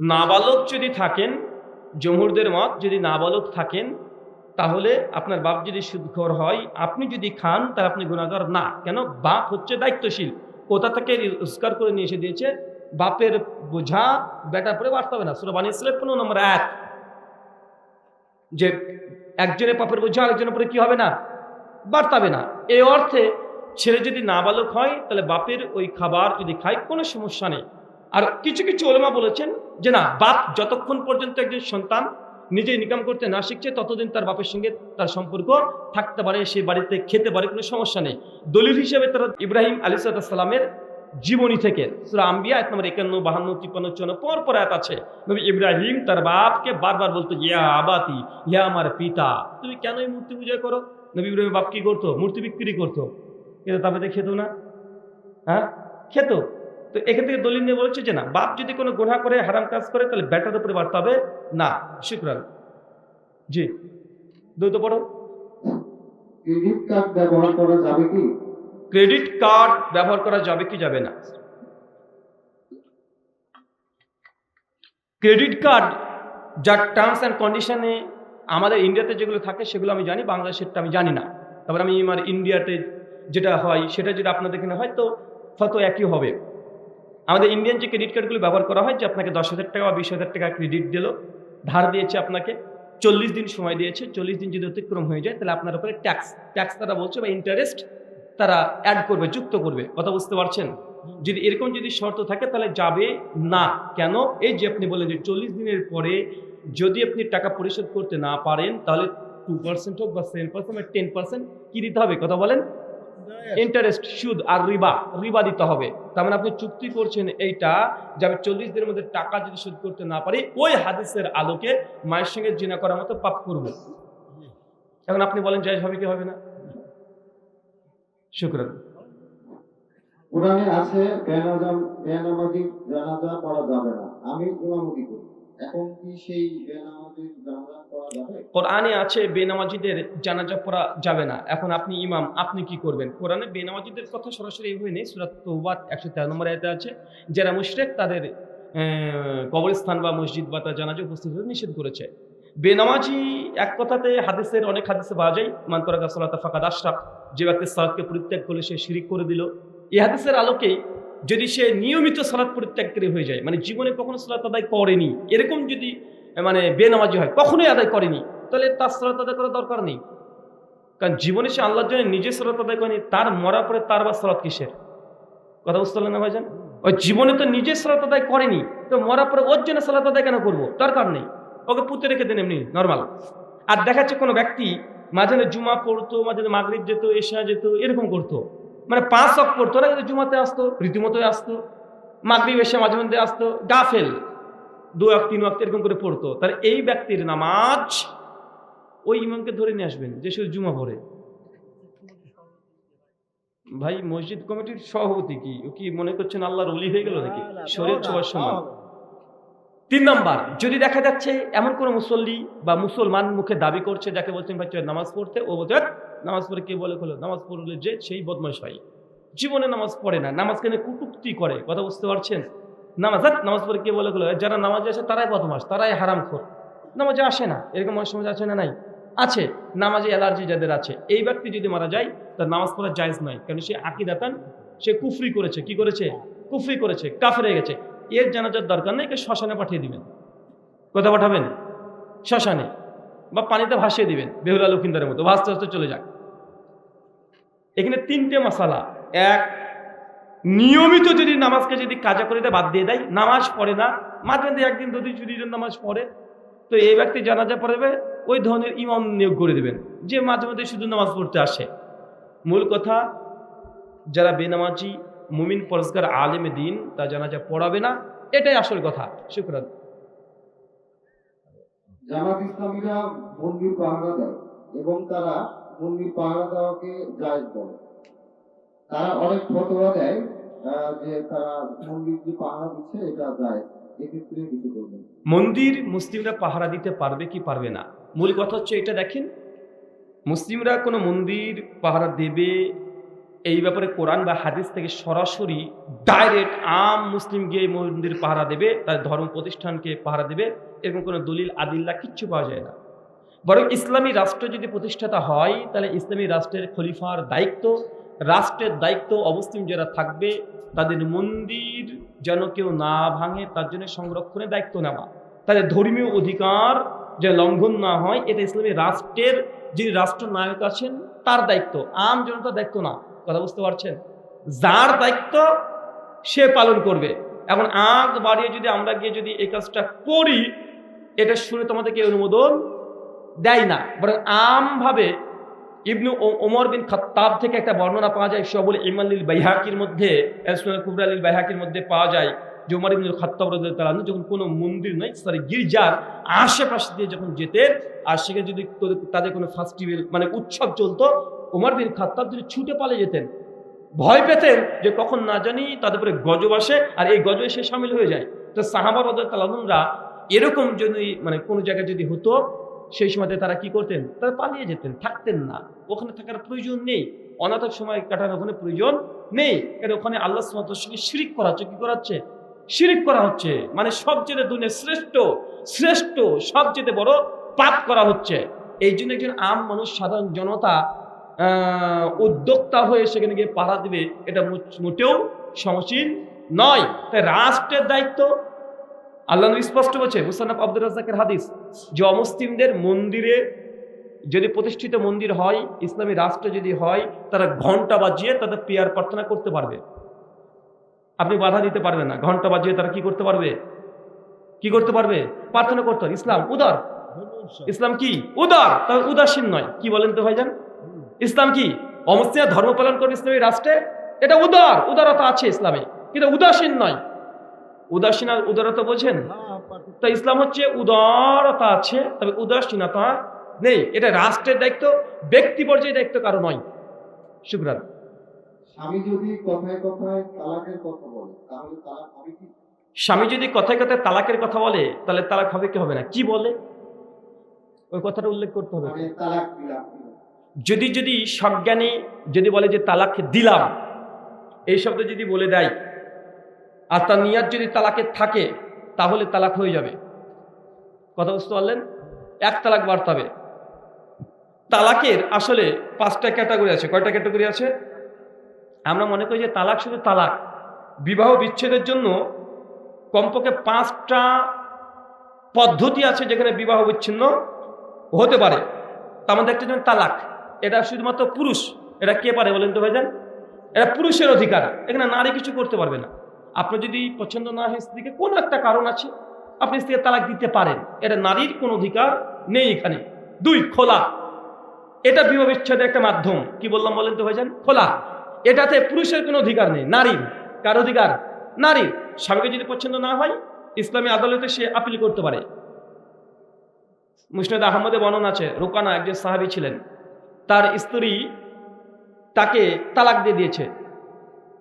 নাবালক যদি থাকেন, জমহুরদের মত যদি নাবালক থাকেন, তাহলে আপনার বাপ যদি সুদখোর হয়, আপনি যদি খান, তাহলে আপনি গুণাগার না। কেন? বাপ হচ্ছে দায়িত্বশীল। কোথা থেকে রোজগার করে নিয়ে এসে দিয়েছে? বাপের বোঝা বেটা পরে বাড়তে হবে না। সুরবানী ইসলাম পনেরো নম্বর এক যে একজনের পাপের বোঝা আরেকজনের পরে কি হবে না? বাড়তাবে না। এই অর্থে ছেলে যদি নাবালক হয়, তাহলে বাপের ওই খাবার যদি খায়, কোনো সমস্যা নেই। আর কিছু কিছু ওলেমা বলেছেন যে না, বাপ যতক্ষণ পর্যন্ত একজন সন্তান নিজে ইনকাম করতে না শিখছে, ততদিন তার বাপের সঙ্গে তার সম্পর্ক থাকতে পারে, সে বাড়িতে খেতে পারে, কোনো সমস্যা নেই। দলিল হিসেবে তারা ইব্রাহিম আলী সাল্লামের জীবনী থেকে আম্বিয়া এক নম্বর একান্ন, বাহান্ন, তিপ্পান্ন, চুয়ান্ন, পর পর আয়াত আছে। নবী ইব্রাহিম তার বাপকে বারবার বলতো, ইয়া আবাতি, ইয়া আমার পিতা, তুমি কেন এই মূর্তি পূজা করো? নবী ইব্রাহিম বাপ কি করতো? মূর্তি বিক্রি করতো। কিন্তু তারপরে খেত না। হ্যাঁ? খেত। তো এখান থেকে দলিল নিয়ে বলেছে যে না বাপ যদি কোনো গুনাহ করে হারাম কাজ করে তাহলে ব্যাটার উপরে বাড়তে হবে না। শুক্রান জি। দ্রুত পড়ো। ক্রেডিট কার্ড ব্যবহার করা যাবে কি? ক্রেডিট কার্ড ব্যবহার করা যাবে কি যাবে না? ক্রেডিট কার্ড যার টার্মস অ্যান্ড কন্ডিশনে আমাদের ইন্ডিয়াতে যেগুলো থাকে সেগুলো আমি জানি বাংলাদেশেরটা আমি জানি না। তারপর আমি আমার ইন্ডিয়াতে যেটা হয় সেটা যেটা আপনাদের এখানে হয় তো হয়তো একই হবে। আমাদের ইন্ডিয়ান যে ক্রেডিট কার্ডগুলো ব্যবহার করা হয়, যে আপনাকে দশ হাজার টাকা বা বিশ হাজার টাকা ক্রেডিট দিল, ধার দিয়েছে আপনাকে, চল্লিশ দিন সময় দিয়েছে, চল্লিশ দিন যদি অতিক্রম হয়ে যায়, তাহলে আপনার উপরে ট্যাক্স ট্যাক্স তারা বলছে বা ইন্টারেস্ট তারা অ্যাড করবে, যুক্ত করবে। কথা বুঝতে পারছেন? যদি এরকম যদি শর্ত থাকে, তাহলে যাবে না। কেন? এই যে আপনি বলেন যে চল্লিশ দিনের পরে যদি আপনি টাকা পরিশোধ করতে না পারেন, তাহলে টু পার্সেন্ট হোক বা সেভেন পার্সেন্ট বা টেন পার্সেন্ট কী দিতে হবে? কথা বলেন। ইন্টারেস্ট সুদ আর রিবা রিবা দিতে হবে। তার মানে আপনি চুক্তি করছেন এইটা যে আমি চল্লিশ দিনের মধ্যে টাকা যদি শোধ করতে না পারি, ওই হাদিসের আলোকে মায়ের সঙ্গে জিনা করার মতো পাপ করব। এখন আপনি বলেন, জায়জ হবে কি হবে না? শুক্রান কোরআনে আছে, বেনামাজি জানাজা পড়া যাবে না। আমি ইমামতি করি। কোরআনে আছে, বেনামাজিদের জানাজা পড়া যাবে না। এখন আপনি ইমাম, আপনি কি করবেন? কোরআনে বেনামাজিদের কথা সরাসরি এইভাবে নেই সুরাত তৌবাত একশো তেরো নম্বর আছে, যারা মুশরেক তাদের কবরস্থান বা মসজিদ বা তার জানাজা উপস্থিত হতে নিষেধ করেছে। বেনামাজি এক কথাতে হাদিসের অনেক হাদিসে পাওয়া যায় মান্তরা গাছলাতা ফাঁকা দাসরাক যে ব্যক্তি সালাদকে পরিত্যাগ করলে সে শিরিক করে দিল। এই হাদিসের আলোকেই যদি সে নিয়মিত সালাদ পরিত্যাগকারী হয়ে যায় মানে জীবনে কখনো সালাত আদায় করেনি, এরকম যদি মানে বেনামাজি হয়, কখনোই আদায় করেনি, তাহলে তার সালাত আদায় করার দরকার নেই। কারণ জীবনে সে আল্লাহর জন্য নিজে সালাত আদায় করেনি, তার মরা পরে তার বা সালাত কিসের? কথা বুঝতে পারলেন না ভাইজান? ওই জীবনে তো নিজে সালাত আদায় করেনি, তো মরা পরে ওর জন্য সালাত আদায় কেন করব? দরকার নেই। ওকে পুঁতে রেখে দেন এমনি নর্মাল আর দেখা যাচ্ছে কোনো ব্যক্তি মাঝে জুমা পড়তো, মাঝে মাঝে মাগরিব যেত, এশা যেত, এরকম করতো। মানে পাঁচ অক পড়তো না কিন্তু জুমাতে আসতো রীতিমতোই আসতো মাগরিব এসে মাঝে মধ্যে আসতো গাফেল। দু এক তিন ওয়াক্ত এরকম করে পড়তো। তাহলে এই ব্যক্তির নামাজ ওই ইমামকে ধরে নিয়ে আসবেন যে শুধু জুমা পড়ে। ভাই মসজিদ কমিটির সভাপতি কি? ও কি মনে করছেন আল্লাহর অলি হয়ে গেল নাকি? শরীর ছোঁয়ার সমান। তিন নাম্বার যদি দেখা যাচ্ছে এমন কোনো মুসল্লি বা মুসলমান মুখে দাবি করছে যাকে বলছেন ভাই নামাজ পড়তে? ও বলছে "হ্যাট, নামাজ পড়ে কে বলে খোলো? নামাজ পড়লে যে সেই বদমাশ হয়। জীবনে নামাজ পড়ে না, নামাজ কেন কুটুক্তি করে? কথা বুঝতে পারছেন? নামাজ নামাজ পড়ে কে বলে খোলো? যারা নামাজে আসে তারাই বদমাস তারাই হারাম খোর নামাজে আসে না, এরকম অনেক সময় আছে না নাই? আছে, নামাজে অ্যালার্জি যাদের আছে। এই ব্যক্তি যদি মারা যায়, তার নামাজ পড়া জায়েজ নয়, কারণ সে আকিদাতান, সে কুফরি করেছে। কি করেছে? কুফরি করেছে, কাফের গেছে। এর জানাজার দরকার নেই, একে শ্মশানে পাঠিয়ে দিবেন। কোথায় পাঠাবেন? শ্মশানে, বা পানিতে ভাসিয়ে দিবেন, বেহুলা লক্ষিন্দারের মতো। ভাসতে ভাসতে চলে যাক। এখানে তিনটে মশালা। এক, নিয়মিত যদি নামাজকে যদি কাজা করে বাদ দিয়ে দেয়, নামাজ পড়ে না। মাঝে মধ্যে একদিন, দুদিন যদি নামাজ পড়ে, তো এই ব্যক্তি জানাজা পড়বে, ওই ধরনের ইমাম নিয়োগ করে দেবেন, যে মাঝে মধ্যে শুধু নামাজ পড়তে আসে। মূল কথা, যারা বেনামাজি, মুমিন পরস্কার আলেমে, দিন তা জানাজা পড়াবে না, এটাই আসল কথা। শুক্রান জামাত ইসলামীরা পাহারা দেয় এবং তারা মন্দির পাহারা দেওয়াকে জায়েজ বলে। তারা অনেক ফতোয়া দেয় যে তারা মন্দির যে পাহারা দিচ্ছে, এটা করবেন মন্দির মুসলিমরা পাহারা দিতে পারবে কি পারবে না? মূল কথা হচ্ছে এটা দেখেন, মুসলিমরা কোনো মন্দির পাহারা দেবে এই ব্যাপারে কোরআন বা হাদিস থেকে সরাসরি ডাইরেক্ট আম মুসলিম গিয়ে মন্দির পাহারা দেবে, তার ধর্ম প্রতিষ্ঠানকে পাহারা দেবে, এরকম কোনো দলিল, আদিল্লা কিচ্ছু পাওয়া যায় না। বরং ইসলামী রাষ্ট্র যদি প্রতিষ্ঠাতা হয়, তাহলে ইসলামী রাষ্ট্রের খলিফার দায়িত্ব, রাষ্ট্রের দায়িত্ব অমুসলিম যারা থাকবে, তাদের মন্দির যেন কেউ না ভাঙে, তার জন্য সংরক্ষণের দায়িত্ব নেওয়া। তাদের ধর্মীয় অধিকার যে লঙ্ঘন না হয় এটা ইসলামী রাষ্ট্রের যিনি রাষ্ট্রনায়ক আছেন, তার দায়িত্ব। আম জনতার দায়িত্ব না, কথা বুঝতে পারছেন? যার দায়িত্ব সে পালন করবে। এখন আগ বাড়িয়ে যদি আমরা গিয়ে যদি এই কাজটা করি, এটা শুনে তোমাদেরকে অনুমোদন দেয় না। বরং আমভাবে ইবনু ওমর বিন খত্তাব থেকে একটা বর্ণনা পাওয়া যায় সবুল ইমানিল বাইহাকির মধ্যে কুবরালিল বাইহাকির মধ্যে পাওয়া যায় যে উমর ইবনুল খত্তাব রাদিয়াল্লাহু যখন কোনো মন্দির নয় সরি গির্জার আশেপাশে দিয়ে যখন যেতেন, আর সেখানে যদি তোদের- কোনো ফেস্টিভ্যাল মানে উৎসব চলতো, উমর বিন খত্তাব যদি ছুটে পালিয়ে যেতেন, ভয় পেতেন যে কখন না জানি তাদের উপরে গজব আসে আর এই গজবে সে সামিল হয়ে যায়। তো সাহাবার তালানুনরা এরকম যদি মানে কোনো জায়গায় যদি হতো সেই সময়তে তারা কি করতেন? তারা পালিয়ে যেতেন, থাকতেন না। ওখানে থাকার প্রয়োজন নেই। অনাথক সময় কাটানোর ওখানে প্রয়োজন নেই। কারণ ওখানে আল্লাহ সুমাতের সঙ্গে শিরিক করা হচ্ছে, কি করা হচ্ছে? শিরিক করা হচ্ছে। মানে সবচেয়ে দুনিয়া শ্রেষ্ঠ শ্রেষ্ঠ, সবচেয়ে বড় পাপ করা হচ্ছে। এই জন্য একজন আম মানুষ, সাধারণ জনতা উদ্যোক্তা হয়ে সেখানে গিয়ে পাড়া দিবে, এটা মোটেও সমসীন নয়। তাই রাষ্ট্রের দায়িত্ব আল্লাহ স্পষ্ট বলছে মুসান্নাফ আব্দুর রাজাকের হাদিস, যে অমুসলিমদের মন্দিরে যদি প্রতিষ্ঠিত মন্দির হয়, ইসলামী রাষ্ট্র যদি হয়, তারা ঘণ্টা বাজিয়ে তাদের পেয়ার প্রার্থনা করতে পারবে। আপনি বাধা দিতে পারবেন না। ঘণ্টা বাজিয়ে তারা কি করতে পারবে? কি করতে পারবে? প্রার্থনা করতে হবে। ইসলাম উদার। ইসলাম কি? উদার। তবে উদাসীন নয়। কি বলেন তো ভাইজান? ইসলাম কি? অমুসলিমরা ধর্ম পালন করবে ইসলামী রাষ্ট্রে? এটা উদার। উদারতা আছে ইসলামে। কিন্তু উদাসীন নয়। উদাসীন উদারতা বোঝেন? তো ইসলাম হচ্ছে উদারতা আছে তবে উদাসীনতা নেই। এটা রাষ্ট্রের দায়িত্ব ব্যক্তি পর্যায়ে দায়িত্ব কারও নয়। শুক্রান স্বামী যদি কথায় কথায় তালাকের কথা বলে তাহলে তালাক হবে কি? স্বামী যদি কথায় কথায় তালাকের কথা বলে তাহলে তালাক হবে কি হবে না? কি বলে? ওই কথাটা উল্লেখ করতে হবে। মানে তালাক দিলাম। যদি যদি সজ্ঞানে যদি বলে যে তালাক দিলাম এই শব্দ যদি বলে দেয় আর তার নিয়াত যদি তালাকে থাকে, তাহলে তালাক হয়ে যাবে। কথা বুঝতে পারলেন? এক তালাক বাড়তে হবে। তালাকের আসলে পাঁচটা ক্যাটাগরি আছে। কয়টা ক্যাটাগরি আছে? আমরা মনে করি যে তালাক শুধু তালাক। বিবাহ বিচ্ছেদের জন্য কমপক্ষে পাঁচটা পদ্ধতি আছে যেখানে বিবাহ বিচ্ছিন্ন হতে পারে। তার মধ্যে একটা যেমন তালাক, এটা শুধুমাত্র পুরুষ। এটা কে পারে বলেন তো ভাইজান? এটা পুরুষের অধিকার। এখানে নারী কিছু করতে পারবে না। আপনার যদি পছন্দ না হয় স্ত্রীকে, কোনো একটা কারণ আছে, আপনি স্ত্রীকে তালাক দিতে পারেন। এটা নারীর কোনো অধিকার নেই এখানে। দুই, খোলা। এটা বিবাহ বিচ্ছেদের একটা মাধ্যম। কি বললাম বলেন তো ভাইজান? খোলা। এটাতে পুরুষের কোনো অধিকার নেই। নারীর কার অধিকার? নারীর স্বামীকে যদি পছন্দ না হয়, ইসলামী আদালতে সে আপিল করতে পারে। মুসনাদ আহমদে বর্ণনা আছে, রোকানা একজন সাহাবী ছিলেন। তার স্ত্রী তাকে তালাক দিয়ে দিয়েছে।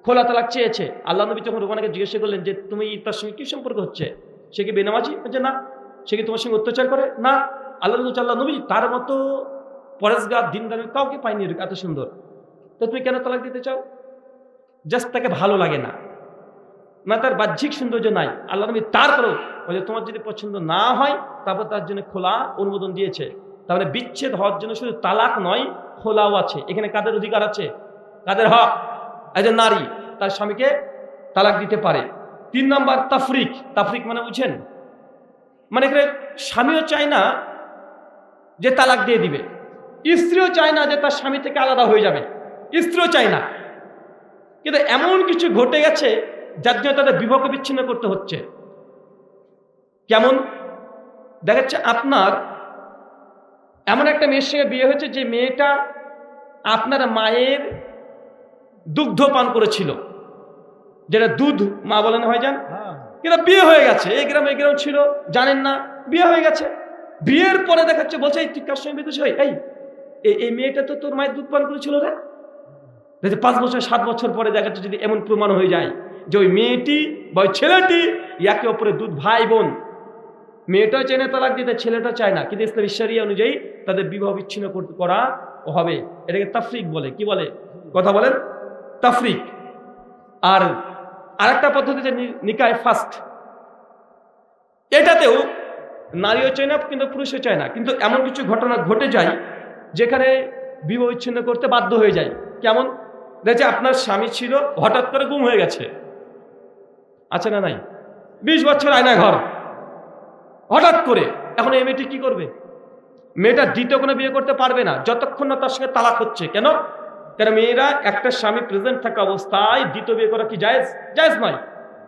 খোলা তালাক চেয়েছে। আল্লাহ নবী যখন রোকানাকে জিজ্ঞাসা করলেন যে, তুমি তার সঙ্গে কি সম্পর্ক হচ্ছে? সে কি বেনামাজি? যে না। সে কি তোমার সঙ্গে অত্যাচার করে? না। আল্লাহ নবী আল্লাহ নবী তার মতো পরেশগার দিনদারের কাউকে পাইনি এত সুন্দর। তো তুমি কেন তালাক দিতে চাও? জাস্ট তাকে ভালো লাগে না। না, তার বাহ্যিক সৌন্দর্য নাই। আল্লাহ নবী তারপরেও বলে তোমার যদি পছন্দ না হয়, তারপর তার জন্য খোলা অনুমোদন দিয়েছে। তার মানে বিচ্ছেদ হওয়ার জন্য শুধু তালাক নয়, খোলাও আছে। এখানে কাদের অধিকার আছে? কাদের হক? একজন নারী। তার স্বামীকে তালাক দিতে পারে। তিন নম্বর তাফরিক। তাফরিক মানে বুঝছেন মানে এখানে স্বামীও চায় না যে তালাক দিয়ে দিবে। স্ত্রীও চায় না যে তার স্বামী থেকে আলাদা হয়ে যাবে। স্ত্রীও চায় না। কিন্তু এমন কিছু ঘটে গেছে যার জন্য তাদের বিবাহ বিচ্ছিন্ন করতে হচ্ছে। কেমন? দেখা যাচ্ছে আপনার এমন একটা মেয়ের সঙ্গে বিয়ে হয়েছে যে মেয়েটা আপনার মায়ের দুগ্ধ পান করেছিল। যেটা দুধ মা বলেন হয় যান কিন্তু বিয়ে হয়ে গেছে। এই গ্রামে এই গ্রাম ছিল জানেন না বিয়ে হয়ে গেছে। বিয়ের পরে দেখাচ্ছে বলছে এই তুই কার সঙ্গে বিদেশ হয় এই এই- মেয়েটা তো তোর মায়ের দুধ পান করেছিল রে। দেখছে পাঁচ বছর সাত বছর পরে দেখাচ্ছে যদি এমন প্রমাণ হয়ে যায় যে ওই মেয়েটি বা ওই ছেলেটি একে অপরে দুধ ভাই বোন। মেয়েটাও চায় না তালাক দিতে ছেলেটা চায় না। কিন্তু ইসলাম ইশারিয়া অনুযায়ী তাদের বিবাহ বিচ্ছিন্ন করতে করা হবে। এটাকে তাফরিক বলে। কি বলে? কথা বলেন। তাফরিক। আর আরেকটা পদ্ধতি যে নিকায় ফাস্ট। এটাতেও নারীও চায় না, কিন্তু পুরুষও চায় না। কিন্তু এমন কিছু ঘটনা ঘটে যায়, যেখানে বিবাহ বিচ্ছিন্ন করতে বাধ্য হয়ে যায়। কেমন? দেখছে আপনার স্বামী ছিল, হঠাৎ করে গুম হয়ে গেছে। আছে না নাই? বিশ বছর আয়না ঘর। হঠাৎ করে। এখন এই মেয়েটি কি করবে? মেয়েটা দ্বিতীয় কোনো বিয়ে করতে পারবে না, যতক্ষণ না তার সঙ্গে তালাক হচ্ছে। কেন? কেন মেয়েরা একটা স্বামী প্রেজেন্ট থাকা অবস্থায় দ্বিতীয় বিয়ে করা কি জায়েজ? জায়েজ নয়।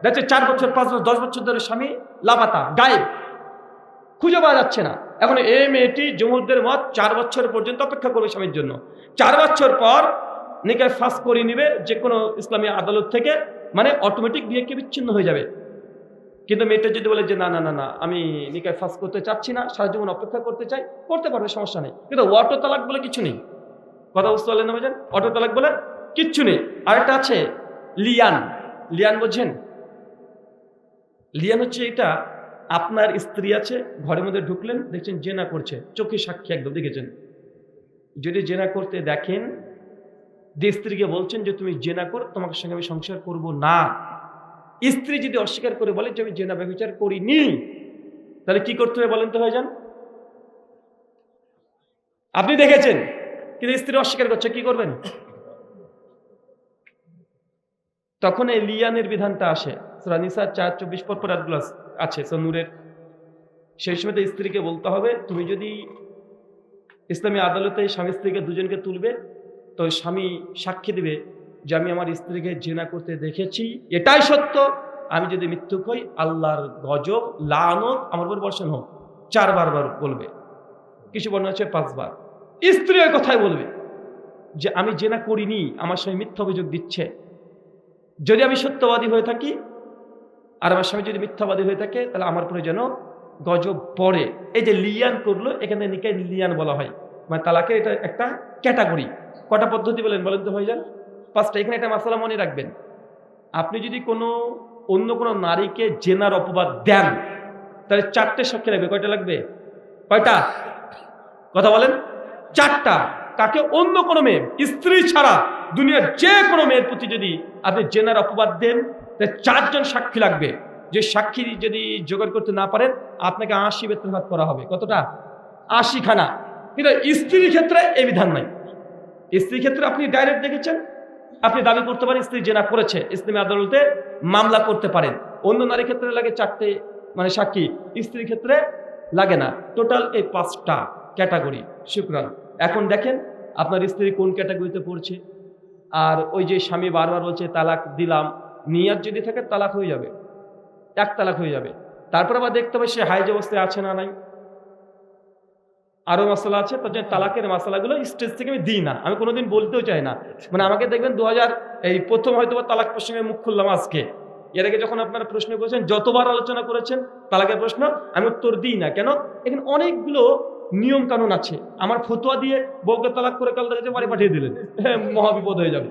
দেখছে চার বছর, পাঁচ বছর, দশ বছর ধরে স্বামী লাপাতা গায়েব। খুঁজে পাওয়া যাচ্ছে না। এখন এই মেয়েটি জমুরদের মত চার বছর পর্যন্ত অপেক্ষা করবে স্বামীর জন্য। চার বছর পর নিকায় ফাঁস করিয়ে নিবে যে কোনো ইসলামী আদালত থেকে মানে অটোমেটিক বিয়েকে বিচ্ছিন্ন হয়ে যাবে। কিন্তু মেয়েটা যদি বলে যে, না না না না, আমি নিকায় ফাঁস করতে চাচ্ছি না, সারা জীবন অপেক্ষা করতে চাই, করতে পারবে, সমস্যা নেই। কিন্তু অটো তালাক বলে কিছু নেই। কথা বুঝতে পারলেন না ভাইজান? অটো তালাক বলে কিচ্ছু নেই। আরেকটা আছে, লিয়ান। লিয়ান বোঝেন লিয়ান হচ্ছে এটা, আপনার স্ত্রী আছে, ঘরের মধ্যে ঢুকলেন, দেখছেন জেনা করছে চোখে সাক্ষী একদম, দেখেছেন? যদি জেনা করতে দেখেন, যে স্ত্রীকে বলছেন যে তুমি জেনা কর তোমার সঙ্গে আমি সংসার করব না। স্ত্রী যদি অস্বীকার করে বলে যে আমি জেনা ব্যবচার করিনি, তাহলে কি করতে হবে বলেন তো ভাইজান? আপনি দেখেছেন? কিন্তু স্ত্রী অস্বীকার করছে, কি করবেন? তখন এই লিয়ানের বিধানটা আসে। নিসা চার, চব্বিশ পর পর আছে। নূরের সেই সময় তো স্ত্রীকে বলতে হবে, তুমি যদি ইসলামী আদালতে স্বামী স্ত্রীকে দুজনকে তুলবে, তো স্বামী সাক্ষী দিবে যে আমি আমার স্ত্রীকে জেনা করতে দেখেছি, এটাই সত্য। আমি যদি মৃত্যু হই, আল্লাহর গজব, লানত, আমার উপর বর্ষণ হোক। চারবার বার বলবে। কিছু বর্ণনা আছে, পাঁচবার। স্ত্রী ওই কথাই বলবে যে, আমি জেনা করিনি, আমার স্বামী মিথ্যা অভিযোগ দিচ্ছে। যদি আমি সত্যবাদী হয়ে থাকি আর আমার স্বামী যদি মিথ্যাবাদী হয়ে থাকে, তাহলে আমার উপরে যেন গজব পড়ে। এই যে লিয়ান করল, এখানে নিকায় লিয়ান বলা হয়। মানে তালাকে এটা একটা ক্যাটাগরি। কটা পদ্ধতি বলেন বলেন তো হয়ে যান পাঁচটা। এখানে একটা মশলা মনে রাখবেন। আপনি যদি কোনো, অন্য কোনো নারীকে জেনার অপবাদ দেন, তাহলে চারটে সাক্ষী লাগবে। কয়টা লাগবে? কয়টা? কথা বলেন। চারটা, কাকে অন্য কোনো মেয়ে, স্ত্রী ছাড়া দুনিয়ার যে কোনো মেয়ের প্রতি যদি আপনি জেনার অপবাদ দেন, তাহলে চারজন সাক্ষী লাগবে। যে সাক্ষী যদি জোগাড় করতে না পারেন, আপনাকে আশি বেতনঘাত করা হবে। কতটা? আশি খানা কিন্তু স্ত্রীর ক্ষেত্রে এই বিধান নাই। স্ত্রীর ক্ষেত্রে আপনি ডাইরেক্ট দেখেছেন? আপনি দাবি করতে পারেন, স্ত্রী জেনা করেছে। ইসলামী আদালতে মামলা করতে পারেন। অন্য নারীর ক্ষেত্রে লাগে চারটে মানে সাক্ষী। স্ত্রীর ক্ষেত্রে লাগে না। টোটাল এই পাঁচটা ক্যাটাগরি শুক্রান। এখন দেখেন আপনার স্ত্রী কোন ক্যাটাগরিতে পড়ছে? আর ওই যে স্বামী বারবার বলছে, তালাক দিলাম। নিয়াত যদি থাকে, তালাক হয়ে যাবে। এক তালাক হয়ে যাবে। তারপর আবার দেখতে হবে, সে হাইজ অবস্থায় আছে না নাই। আরও মশলা আছে তার জন্য তালাকের মশলাগুলো স্টেজ থেকে আমি দিই না। আমি কোনোদিন বলতেও চাই না। মানে আমাকে দেখবেন দু হাজার এই প্রথম হয়তো তালাক প্রসঙ্গে মুখ খুললাম আজকে। এর আগে যখন আপনারা প্রশ্ন করেছেন, যতবার আলোচনা করেছেন, তালাকের প্রশ্ন আমি উত্তর দিই না। কেন? এখানে অনেকগুলো নিয়ম কানুন আছে। আমার ফতুয়া দিয়ে বউকে তালাক করে কাল দেখেছে বাড়ি পাঠিয়ে দিলেন। মহাবিপদ হয়ে যাবে।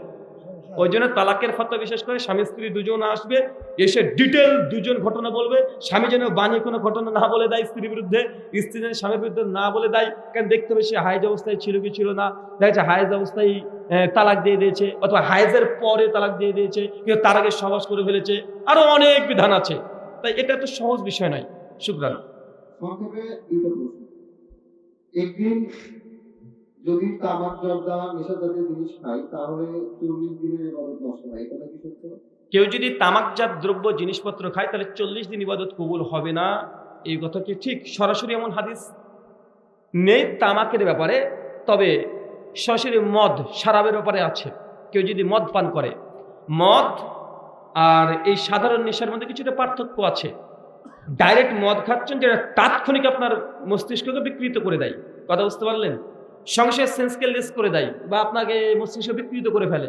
ওই জন্য তালাকের ফতোয়া বিশেষ করে স্বামী স্ত্রী দুজন আসবে, এসে ডিটেল দুজন ঘটনা বলবে। স্বামী যেন বানিয়ে কোনো ঘটনা না বলে দেয় স্ত্রীর বিরুদ্ধে, স্ত্রী যেন স্বামীর বিরুদ্ধে না বলে দেয়। কারণ দেখতে হবে সে হাইজ অবস্থায় ছিল কি ছিল না। দেখা যাচ্ছে হাইজ অবস্থায় তালাক দিয়ে দিয়েছে, অথবা হাইজের পরে তালাক দিয়ে দিয়েছে, কিন্তু তার আগে সহজ করে ফেলেছে। আরও অনেক বিধান আছে। তাই এটা তো সহজ বিষয় নয়। শুক্রান একদিন যদি তামাক জর্দা নেশা জাতীয় জিনিস খাই, তাহলে চল্লিশ দিনের এবাদত নষ্ট হয়। কথা কি সত্য? কেউ যদি তামাকজাত দ্রব্য জিনিসপত্র খায়, তাহলে চল্লিশ দিন ইবাদত কবুল হবে না। এই কথা কি ঠিক? সরাসরি এমন হাদিস নেই তামাকের ব্যাপারে, তবে সরাসরি মদ সারাবের ব্যাপারে আছে। কেউ যদি মদ পান করে, মদ আর এই সাধারণ নেশার মধ্যে কিছুটা পার্থক্য আছে। ডাইরেক্ট মদ খাচ্ছেন যেটা তাৎক্ষণিক আপনার মস্তিষ্ককে বিকৃত করে দেয়। কথা বুঝতে পারলেন? সংসার সেন্সকে লেস করে দেয় বা আপনাকে মস্তিষ্ক বিকৃত করে ফেলে।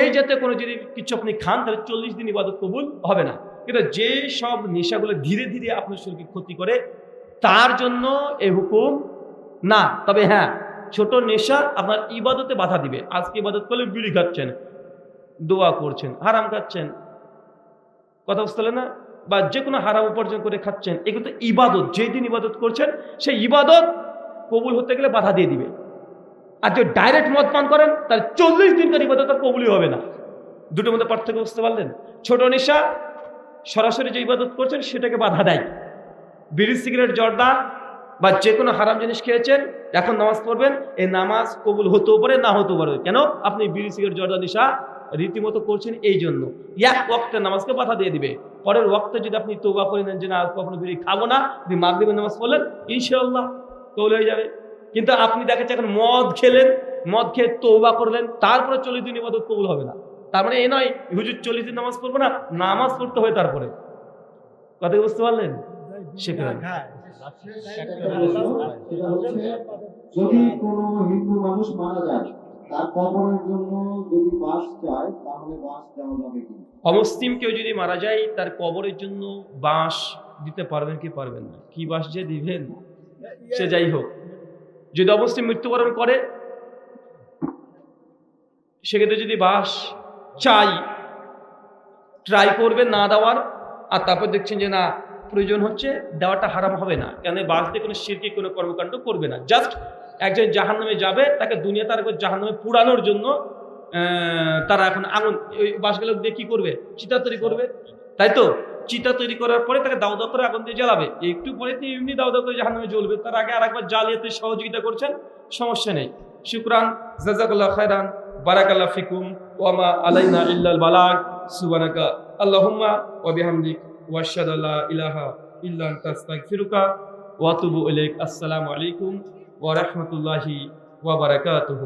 এই জাতীয় কোনো যদি কিছু আপনি খান, তাহলে চল্লিশ দিন ইবাদত কবুল হবে না। কিন্তু যে সব নেশাগুলো ধীরে ধীরে আপনার শরীরকে ক্ষতি করে, তার জন্য এ হুকুম না। তবে হ্যাঁ ছোট নেশা আপনার ইবাদতে বাধা দিবে। আজকে ইবাদত করলে বিড়ি খাচ্ছেন, দোয়া করছেন, হারাম খাচ্ছেন। কথা বুঝতে না? বা যে কোনো হারাম উপার্জন করে খাচ্ছেন এগুলো তো ইবাদত। যেই দিন ইবাদত করছেন, সেই ইবাদত কবুল হতে গেলে বাধা দিয়ে দিবে। আর যদি ডাইরেক্ট মদ পান করেন, তাহলে চল্লিশ দিনকার ইবাদত আর কবুলই হবে না। দুটোর মধ্যে পার্থক্য বুঝতে পারলেন? ছোট নেশা সরাসরি যে ইবাদত করছেন, সেটাকে বাধা দেয়। বিড়ি, সিগারেট জর্দা বা যে কোনো হারাম জিনিস খেয়েছেন, এখন নামাজ পড়বেন এই নামাজ কবুল হতেও পারে, না হতেও পারে। কেন? আপনি বিড়ি, সিগারেট জর্দা নেশা রীতিমতো করছেন এই জন্য। এক ওয়াক্তের নামাজকে বাধা দিয়ে দিবে। পরের ওয়াক্তে যদি আপনি তোবা করে নেন যে না আর কখনো বিড়ি খাব না আপনি মাগরিবের নামাজ পড়লেন ইনশাআল্লাহ কবুল হয়ে যাবে। কিন্তু আপনি দেখাচ্ছে এখন মদ খেলেন মদ খেয়ে তৌবা করলেন তারপরে চল্লিশ দিন ইবাদত কবুল হবে না। তার মানে এ নয় হুজুর চল্লিশ দিন নামাজ পড়ব না নামাজ পড়তে হয় তারপরে। কথা বুঝতে পারলেন? প্রশ্ন, সেটা হচ্ছে যদি কোনো হিন্দু মানুষ মারা যায় তার কবরের জন্য বাস বাস অমুসলিম কেউ যদি মারা যায়, তার কবরের জন্য বাঁশ দিতে পারবেন কি পারবেন না? কি বাঁশ যে দিবেন? সে যাই হোক। যদি অমুসলিম মৃত্যুবরণ করে, সেক্ষেত্রে যদি বাঁশ চাই ট্রাই করবেন না দেওয়ার, আর তারপর দেখছেন যে না, প্রয়োজন হচ্ছে দেওয়াটা হারাম হবে না। কেন? বাস দিয়ে কোনো শিরকি, কোনো কর্মকাণ্ড করবে না। জাস্ট একজন জাহান নামে যাবে, তাকে দুনিয়া তার জাহান নামে পুরানোর জন্য তারা এখন আগুন, ওই বাসগুলো দিয়ে কি করবে? চিতা তৈরি করবে। তাই তো? চিতা তৈরি করার পরে তাকে দাও দাও করে আগুন দিয়ে জ্বালাবে। একটু পরে তো এমনি দাও দাও করে জাহান নামে জ্বলবে। তার আগে আর একবার জ্বালিয়েতে সহযোগিতা করছেন, সমস্যা নেই। শুক্রান, জাজাকাল্লাহ খায়রান, বারাকাল্লাহ ফিকুম ওয়ামা আলাইনা ইল্লাল বালাগ, সুবহানাকা আল্লাহুম্মা ওয়া বিহামদিক, ওয়া আশহাদু আল্লা ইলাহা ইল্লা আনতা, আস্তাগফিরুকা ওয়া আতুবু ইলাইক। আসসালামু আলাইকুম ওয়া রাহমাতুল্লাহি ওয়া বারাকাতুহু।